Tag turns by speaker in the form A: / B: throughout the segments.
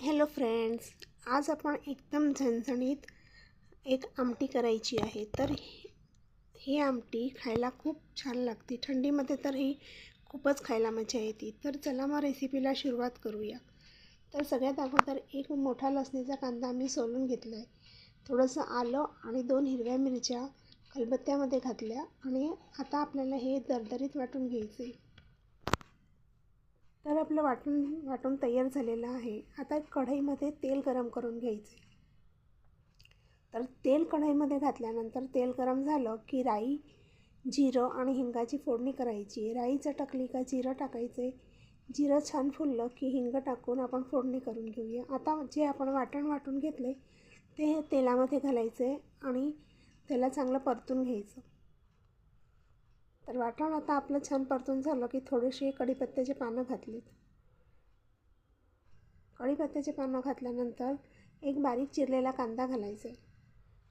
A: Hello friends आज आपण एकदम झणझणीत एक आमटी करायची आहे. तर ही- आमटी खायला खूप छान लागते. थंडीमध्ये तर ही खूपच खायला मजा येते. तर चला मग रेसिपीला सुरुवात करूया. तर सगळ्यात अगोदर एक मोठा लसणीचा कांदा मी सोलून घेतला आहे थोडंसं आलं आणि दोन हिरव्या मिरच्या खलबत्त्यामध्ये घातल्या आणि आता आपल्याला हे दरदरीत वाटून घ्यायचं आहे तर आपलं वाटून वाटून तयार झालेलं आहे. आता एक कढईमध्ये तेल गरम करून घ्यायचे तर तेल कढईमध्ये घातल्यानंतर तेल गरम झालं की राई जिरं आणि हिंगाची फोडणी करायची. राई चटकली का जिरं टाकायचे जिरं छान फुललं की हिंग टाकून आपण फोडणी करून घेऊया. आता जे आपण वाटण वाटून घेतले ते तेलामध्ये घालायचे आणि त्याला चांगलं परतून घ्यायचं. तर वाटण आता आपलं छान परतून झालं की थोडीशी कढीपत्त्याचे पानं घातलीत कढीपत्त्याचे पानं घातल्यानंतर एक बारीक चिरलेला कांदा घालायचा. आहे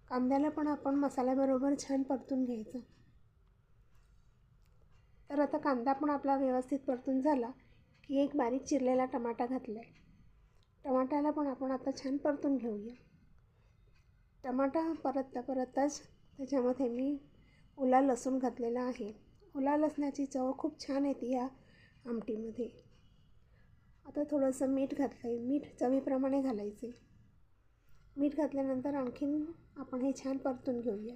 A: कांद्याला पण आपण मसाल्याबरोबर छान परतून घ्यायचं. तर आता कांदा पण आपला व्यवस्थित परतून झाला की एक बारीक चिरलेला टमाटा घातला आहे टमाट्याला पण आपण आता छान परतून घेऊया. टमाटा परतता परतताच त्याच्यामध्ये मी ओला लसूण घातलेला आहे. ओला लसणाची चव खूप छान येते या आमटीमध्ये. आता थोडंसं मीठ घातलं आहे मीठ चवीप्रमाणे घालायचे मीठ घातल्यानंतर आणखीन आपण हे छान परतून घेऊया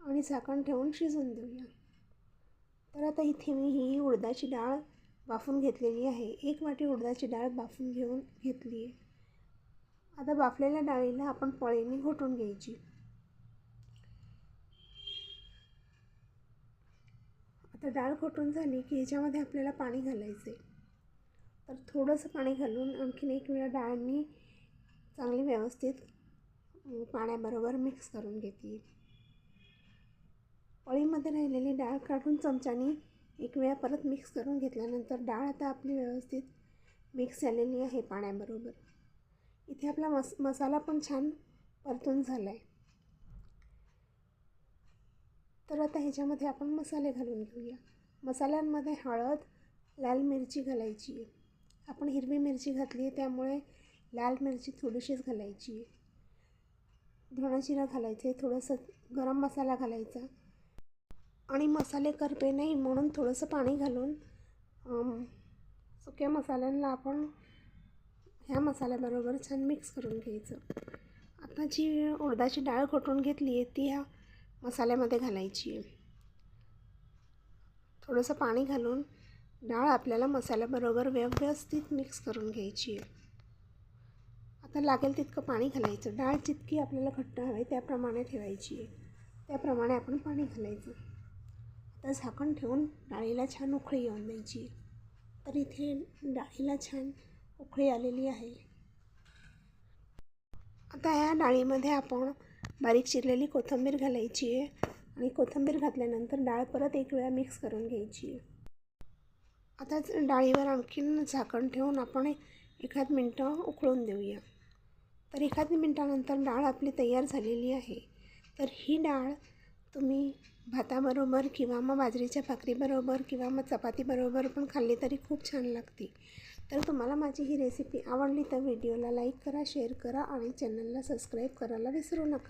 A: आणि झाकण ठेवून शिजवून देऊया. तर आता इथे मी ही उडदाची डाळ बाफून घेतलेली आहे. एक वाटी उडदाची डाळ बाफून घेऊन घेतली आहे आता बाफलेल्या डाळीला आपण पळीने घोटून घ्यायची. आता डाळ घोटून झाली की ह्याच्यामध्ये आपल्याला पाणी घालायचं तर थोडंसं पाणी घालून आणखीन एक वेळा डाळ मी चांगली व्यवस्थित पाण्याबरोबर मिक्स करून घेते पळीमध्ये राहिलेली डाळ काढून चमच्यानी एक वेळा परत मिक्स करून घेतल्यानंतर डाळ आता आपली व्यवस्थित मिक्स झालेली आहे पाण्याबरोबर. इथे आपला मस मसाला पण छान परतून झाला आहे तर आता ह्याच्यामध्ये आपण मसाले घालून घेऊया. मसाल्यांमध्ये हळद लाल मिरची घालायची आहे. आपण हिरवी मिरची घातली आहे त्यामुळे लाल मिरची थोडीशीच घालायची आहे. धणं जिरं घालायचं आहे थोडंसं गरम मसाला घालायचा. आणि मसाले करपे नाही म्हणून थोडंसं पाणी घालून सुक्या मसाल्यांना आपण ह्या मसाल्याबरोबर छान मिक्स करून घ्यायचं. आता जी उडदाची डाळ घोटून घेतली आहे ती ह्या मसाल्यामध्ये घालायची आहे. थोडंसं पाणी घालून डाळ आपल्याला मसाल्याबरोबर व्यवस्थित मिक्स करून घ्यायची आहे. आता लागेल तितकं पाणी घालायचं. डाळ जितकी आपल्याला घट्ट हवी त्याप्रमाणे ठेवायची आहे. त्याप्रमाणे आपण पाणी घालायचं. आता झाकण ठेवून डाळीला छान उकळी येऊन द्यायची तर इथे डाळीला छान उकळी आलेली आहे. आता या डाळीमध्ये आपण बारीक चिरलेली कोथिंबीर घालायची आहे आणि कोथिंबीर घातल्यानंतर डाळ परत एक वेळा मिक्स करून घ्यायची आहे. आता डाळीवर आणखीन झाकण ठेवून आपण एखाद मिनटं उकळून देऊया. तर एखाद मिनटानंतर डाळ आपली तयार झालेली आहे. तर ही डाळ तुम्ही भाताबरोबर किंवा मग बाजरीच्या भाकरीबरोबर किंवा मग चपातीबरोबर पण खाल्ली तरी खूप छान लागते. तर तुम्हाला माझी ही रेसिपी आवडली तर व्हिडिओला लाईक करा शेअर करा आणि चॅनलला सबस्क्राईब करायला विसरू नका.